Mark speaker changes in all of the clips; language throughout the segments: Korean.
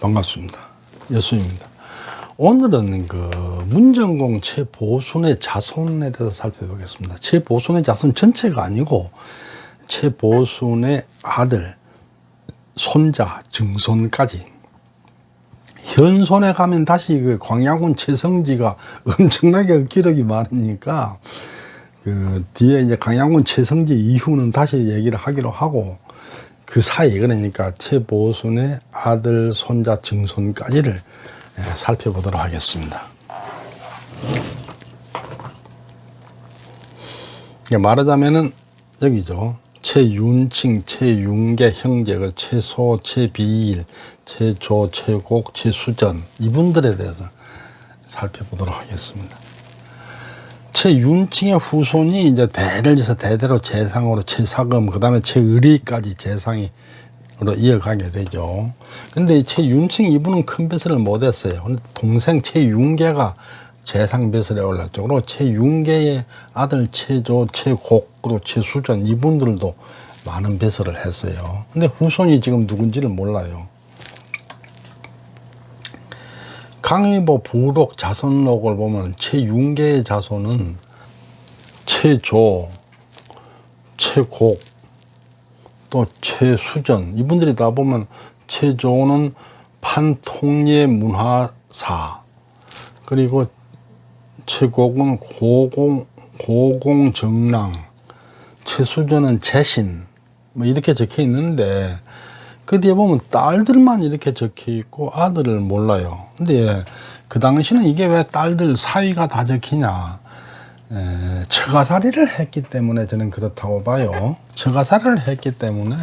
Speaker 1: 반갑습니다. 여수입니다. 오늘은 그 문정공 최보순의 자손에 대해서 살펴보겠습니다. 최보순의 자손 전체가 아니고 최보순의 아들, 손자, 증손까지 현손에 가면 다시 그 광야군 최성지가 엄청나게 기록이 많으니까 그 뒤에 이제 강양군 최성지 이후는 다시 얘기를 하기로 하고 그 사이 그러니까 최보순의 아들, 손자, 증손까지를 예, 살펴보도록 하겠습니다. 예, 말하자면은 여기죠. 최윤칭, 최윤계 형제, 그 최소, 최비일, 최조, 최곡, 최수전 이분들에 대해서 살펴보도록 하겠습니다. 최윤칭의 후손이 이제 대를 지서 대대로 재상으로 최사금, 그 다음에 최의리까지 재상이 으로 이어가게 되죠. 근데 이 최윤칭 이분은 큰 벼슬을 못했어요. 근데 동생 최윤계가 재상 벼슬에 올랐죠. 그리고 최윤계의 아들 최조, 최곡, 그리고 최수전 이분들도 많은 벼슬을 했어요. 근데 후손이 지금 누군지를 몰라요. 강의보 부록 자손록을 보면 최윤계의 자손은 최조, 최곡, 또 최수전. 이분들이 다 보면 최조는 판통예 문화사 그리고 최곡은 고공 고공정랑 최수전은 재신. 뭐 이렇게 적혀 있는데 그 뒤에 보면 딸들만 이렇게 적혀 있고 아들을 몰라요. 근데 그 당시는 이게 왜 딸들 사위가 다 적히냐? 에, 처가살이를 했기 때문에 저는 그렇다고 봐요. 처가살이를 했기 때문에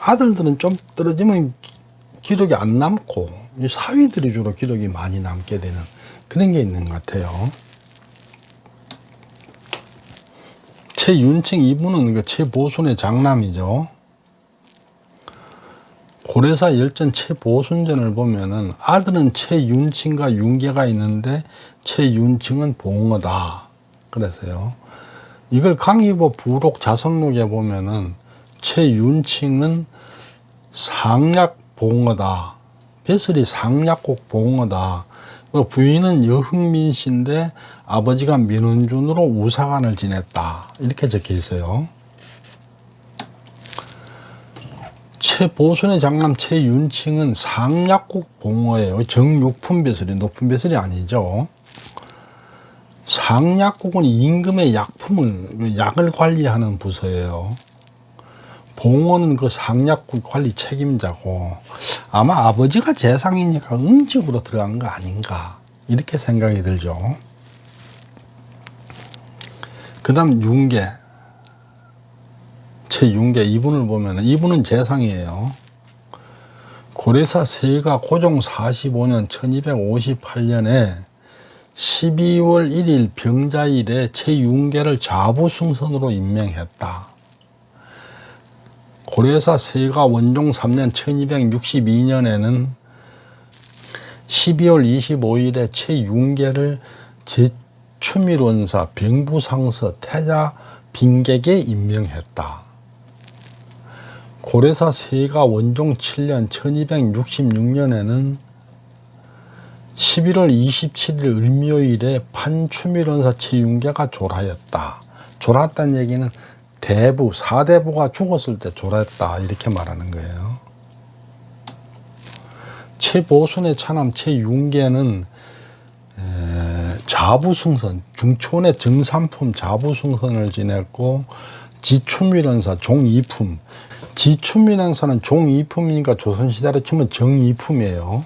Speaker 1: 아들들은 좀 떨어지면 기- 기록이 안 남고 이 사위들이 주로 기록이 많이 남게 되는 그런 게 있는 것 같아요. 최윤칭 이분은 그 최보순의 장남이죠. 고래사 열전 최보순전을 보면은 아들은 최윤칭과 윤계가 있는데 최윤칭은 봉어다. 그래서요. 이걸 강의보 부록 자선록에 보면은 최윤칭은 상약 봉어다. 배슬이 상약국 봉어다. 그리고 부인은 여흥민 씨인데 아버지가 민원준으로 우사관을 지냈다. 이렇게 적혀 있어요. 최보순의 장남 최윤칭은 상약국 봉어예요. 정육품 배슬이 높은 배슬이 아니죠. 상약국은 임금의 약품을 그 약을 관리하는 부서예요. 봉원은 그 상약국 관리 책임자고 아마 아버지가 재상이니까 응직으로 들어간 거 아닌가 이렇게 생각이 들죠. 그 다음 윤계 최윤계 이분을 보면 이분은 재상이에요. 고려사 세가 고종 45년 1258년에 12월 1일 병자일에 최윤계를 자부승선으로 임명했다. 고려사 세가 원종 3년 1262년에는 12월 25일에 최윤계를 제추밀원사 병부상서 태자 빈객에 임명했다. 고려사 세가 원종 7년 1266년에는 11월 27일 을묘일에 판추밀원사 최윤계가 졸하였다. 졸았다는 얘기는 대부, 사대부가 죽었을 때 졸았다. 이렇게 말하는 거예요. 최보순의 차남 최윤계는 에, 자부승선, 중촌의 정삼품 자부승선을 지냈고 지춘밀원사 종이품, 지춘밀원사는 종이품이니까 조선시대로 치면 정이품이에요.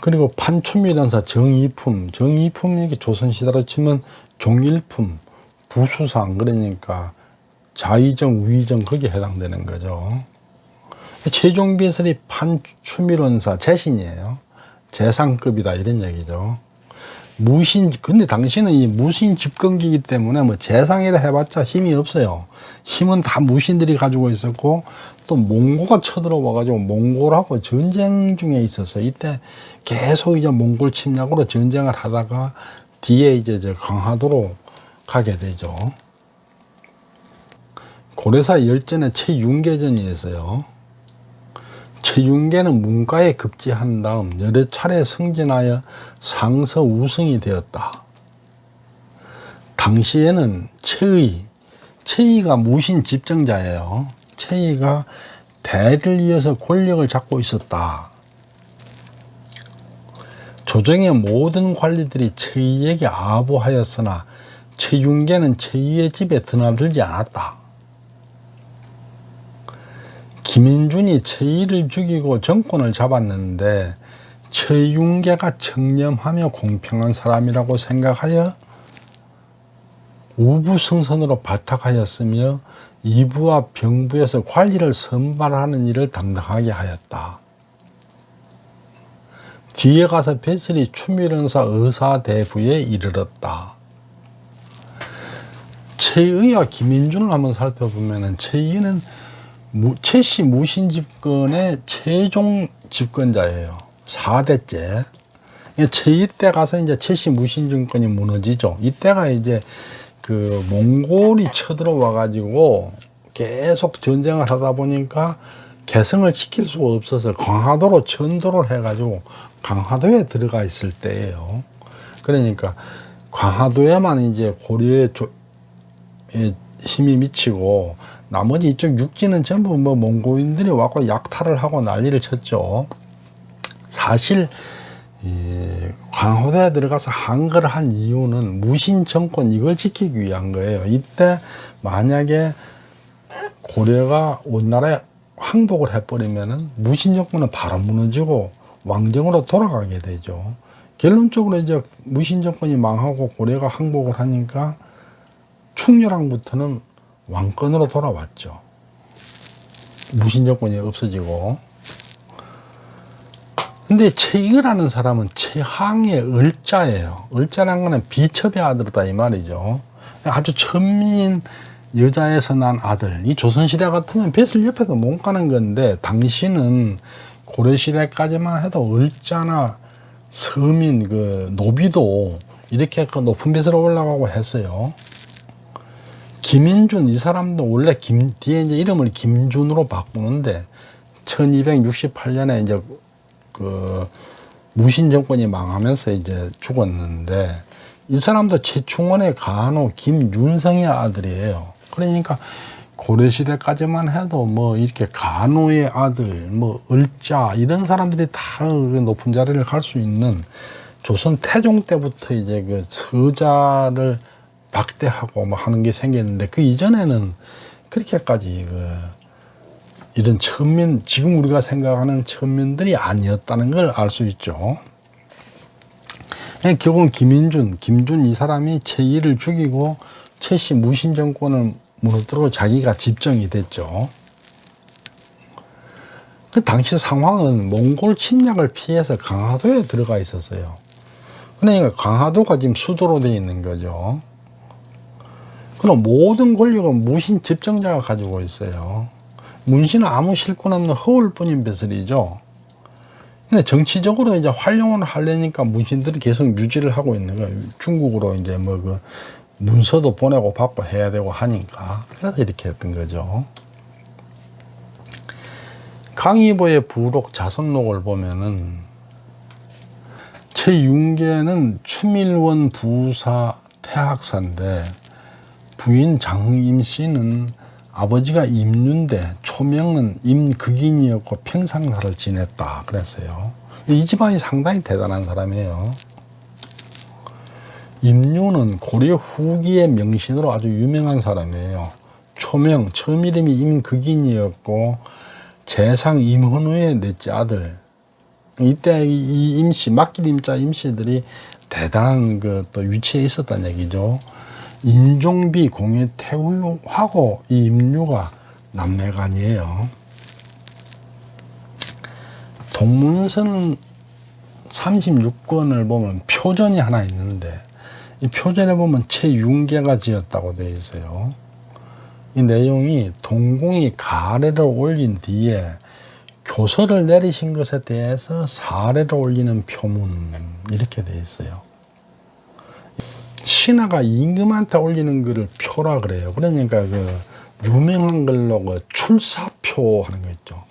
Speaker 1: 그리고 판춤이란사 정이품, 정이품이 조선시대로 치면 종일품, 부수상 그러니까 자의정, 우의정 거기에 해당되는 거죠. 최종비설이 판춤이론사 재신이에요. 재상급이다 이런 얘기죠. 무신 근데 당신은 이 무신 집권기이기 때문에 뭐 재상이라 해봤자 힘이 없어요. 힘은 다 무신들이 가지고 있었고 또 몽고가 쳐들어와 가지고 몽골하고 전쟁 중에 있어서 이때 계속 이제 몽골 침략으로 전쟁을 하다가 뒤에 이제 저 강화도로 가게 되죠. 고려사 열전에 최윤계전이 있어요. 최윤계는 문과에 급제한 다음 여러 차례 승진하여 상서 우승이 되었다. 당시에는 최의, 최의가 무신 집정자예요. 최의가 대를 이어서 권력을 잡고 있었다. 조정의 모든 관리들이 최의에게 아부하였으나 최윤계는 최의의 집에 드나들지 않았다. 김인준이 최의를 죽이고 정권을 잡았는데 최윤계가 청렴하며 공평한 사람이라고 생각하여 우부승선으로 발탁하였으며 이부와 병부에서 관리를 선발하는 일을 담당하게 하였다. 뒤에 가서 베슬이 추밀원사 의사대부에 이르렀다. 최의와 김인준을 한번 살펴보면 최의는 최씨 무신 집권의 최종 집권자예요. 4대째. 최의 때 가서 이제 최씨 무신 정권이 무너지죠. 이때가 이제 그 몽골이 쳐들어와 가지고 계속 전쟁을 하다 보니까 개성을 지킬 수가 없어서 강화도로 전도를 해 가지고 강화도에 들어가 있을 때예요. 그러니까 강화도에만 이제 고려의 힘이 미치고 나머지 이쪽 육지는 전부 뭐 몽고인들이 와고 약탈을 하고 난리를 쳤죠. 사실 이 광호대에 들어가서 한글을 한 이유는 무신 정권 이걸 지키기 위한 거예요. 이때 만약에 고려가 원나라에 항복을 해버리면은 무신 정권은 바로 무너지고 왕정으로 돌아가게 되죠. 결론적으로 이제 무신 정권이 망하고 고려가 항복을 하니까 충렬왕부터는 왕권으로 돌아왔죠. 무신 정권이 없어지고. 근데 최이라는 사람은 최항의 을자예요. 을자란 거는 비첩의 아들이다 이 말이죠. 아주 천민 여자에서 난 아들. 이 조선시대 같으면 뱃을 옆에도 못 가는 건데 당시는 고려시대까지만 해도 을자나 서민 그 노비도 이렇게 그 높은 뱃으로 올라가고 했어요. 김인준 이 사람도 원래 김 뒤에 이제 이름을 김준으로 바꾸는데 1268년에 이제 그 무신 정권이 망하면서 이제 죽었는데 이 사람도 최충원의 간호 김윤성의 아들이에요. 그러니까 고려 시대까지만 해도 뭐 이렇게 간호의 아들, 뭐 을자 이런 사람들이 다그 높은 자리를 갈 수 있는 조선 태종 때부터 이제 그 서자를 박대하고 뭐 하는 게 생겼는데 그 이전에는 그렇게까지 그 이런 천민 지금 우리가 생각하는 천민들이 아니었다는 걸 알 수 있죠. 결국은 김인준, 김준 이 사람이 최이를 죽이고 최씨 무신 정권을 무너뜨리고 자기가 집정이 됐죠. 그 당시 상황은 몽골 침략을 피해서 강화도에 들어가 있었어요. 그러니까 강화도가 지금 수도로 되어 있는 거죠. 그럼 모든 권력은 무신 집정자가 가지고 있어요. 문신은 아무 실권 없는 허울뿐인 배설이죠. 근데 정치적으로 이제 활용을 하려니까 문신들이 계속 유지를 하고 있는 거예요. 중국으로 이제 뭐 그 문서도 보내고 받고 해야 되고 하니까. 그래서 이렇게 했던 거죠. 강의보의 부록 자선록을 보면은 최윤계는 추밀원 부사 태학사인데 부인 장흥임 씨는 아버지가 임윤대, 초명은 임극인이었고 평상사를 지냈다 그랬어요. 이 집안이 상당히 대단한 사람이에요. 임윤은 고려 후기의 명신으로 아주 유명한 사람이에요. 초명, 처음 이름이 임극인이었고 재상 임헌우의 넷째 아들. 이때 이 임씨, 맡길 임자 임씨들이 대단한 그 또 위치에 있었다는 얘기죠. 인종비 공예 태우하고 이 임류가 남매간이에요. 동문선 36권을 보면 표전이 하나 있는데 이 표전에 보면 최윤계가 지었다고 되어 있어요. 이 내용이 동궁이 가래를 올린 뒤에 교서를 내리신 것에 대해서 사례를 올리는 표문 이렇게 되어 있어요. 신하가 임금한테 올리는 글을 표라 그래요. 그러니까 그 유명한 걸로 그 출사표 하는 거 있죠.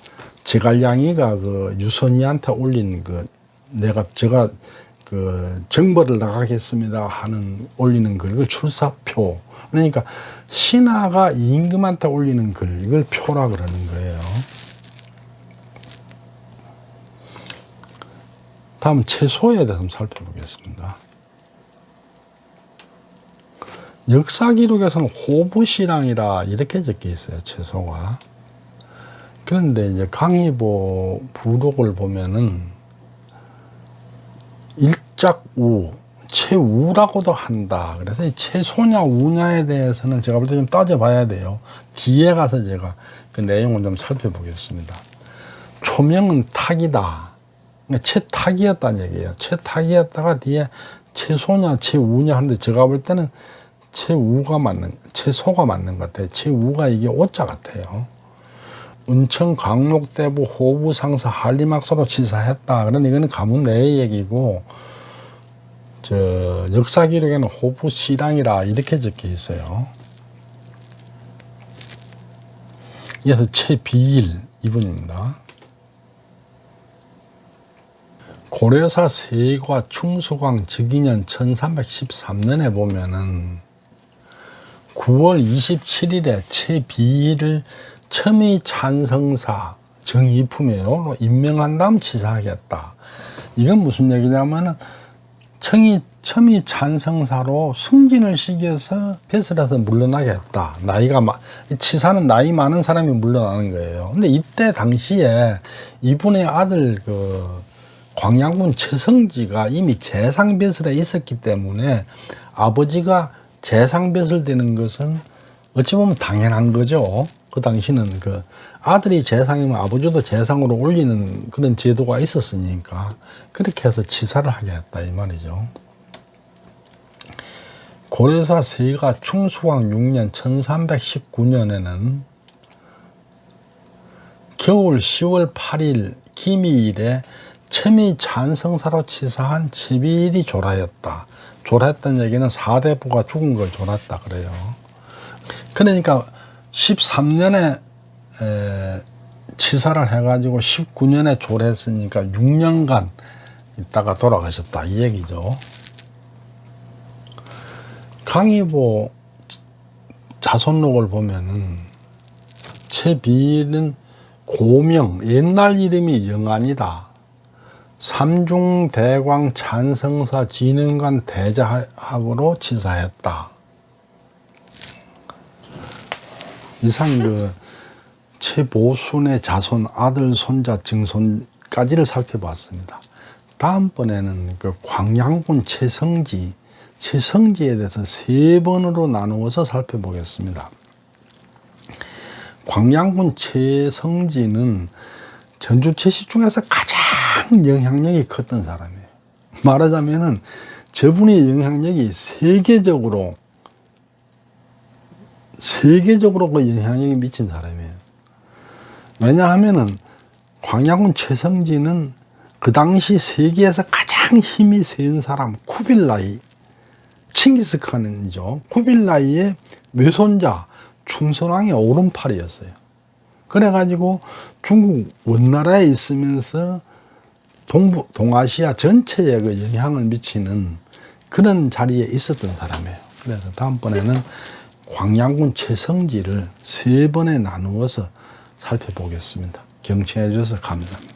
Speaker 1: 제갈량이가 그 유선이한테 올린 그 내가 제가 그 정벌을 나가겠습니다 하는 올리는 글 이걸 출사표 그러니까 신하가 임금한테 올리는 글 이걸 표라 그러는 거예요. 다음 채소에 대해서 살펴보겠습니다. 역사 기록에서는 호부시랑이라 이렇게 적혀 있어요. 채소가. 그런데 이제 강의보 부록을 보면은 일작우, 채우라고도 한다. 그래서 이 채소냐 우냐에 대해서는 제가 볼 때 좀 따져봐야 돼요. 뒤에 가서 제가 그 내용을 좀 살펴보겠습니다. 초명은 탁이다. 그러니까 채탁이었다는 얘기예요. 채탁이었다가 뒤에 채소냐 채우냐 하는데 제가 볼 때는 채우가 맞는 채소가 맞는 것 같아요. 채우가 이게 오자 같아요. 은천 강록대부 호부 상사 한림학사로 치사했다. 그런데 이거는 가문 내의 얘기고 저 역사 기록에는 호부 시랑이라 이렇게 적혀 있어요. 이어서 최비일 이분입니다. 고려사 세과 충수광 즉위년 1313년에 보면은 9월 27일에 최비일을 첨의 찬성사 정의품이에요. 임명한 다음 치사하겠다. 이건 무슨 얘기냐면은 청이 첨의 찬성사로 승진을 시켜서 벼슬에서 물러나겠다. 나이가 마, 치사는 나이 많은 사람이 물러나는 거예요. 근데 이때 당시에 이분의 아들 그 광양군 최성지가 이미 재상벼슬에 있었기 때문에 아버지가 재상벼슬 되는 것은 어찌 보면 당연한 거죠. 그 당시는 그 아들이 재상이면 아버지도 재상으로 올리는 그런 제도가 있었으니까 그렇게 해서 치사를 하게 했다 이 말이죠. 고려사 세가 충수왕 6년 1319년에는 겨울 10월 8일 기미일에 첨의 찬성사로 치사한 치비일이 조라였다. 조라했던 얘기는 사대부가 죽은 걸 조랐다 그래요. 그러니까 13년에 에, 치사를 해가지고 19년에 조례했으니까 6년간 있다가 돌아가셨다 이 얘기죠. 강의보 자손록을 보면은 최비는 고명 옛날 이름이 영안이다. 삼중대광 찬성사 진흥관 대자합으로 치사했다. 이상 그 최보순의 자손 아들 손자 증손까지를 살펴봤습니다. 다음번에는 그 광양군 최성지 최성지에 대해서 세 번으로 나누어서 살펴보겠습니다. 광양군 최성지는 전주 최씨 중에서 가장 영향력이 컸던 사람이에요. 말하자면은 저분의 영향력이 세계적으로 세계적으로 그 영향력이 미친 사람이에요. 왜냐하면은 광양군 최성지는 그 당시 세계에서 가장 힘이 센 사람 쿠빌라이 칭기스칸이죠. 쿠빌라이의 외손자 충선왕의 오른팔이었어요. 그래가지고 중국 원나라에 있으면서 동부, 동아시아 전체에 그 영향을 미치는 그런 자리에 있었던 사람이에요. 그래서 다음번에는 광양군 최성지를 세 번에 나누어서 살펴보겠습니다. 경청해 주셔서 감사합니다.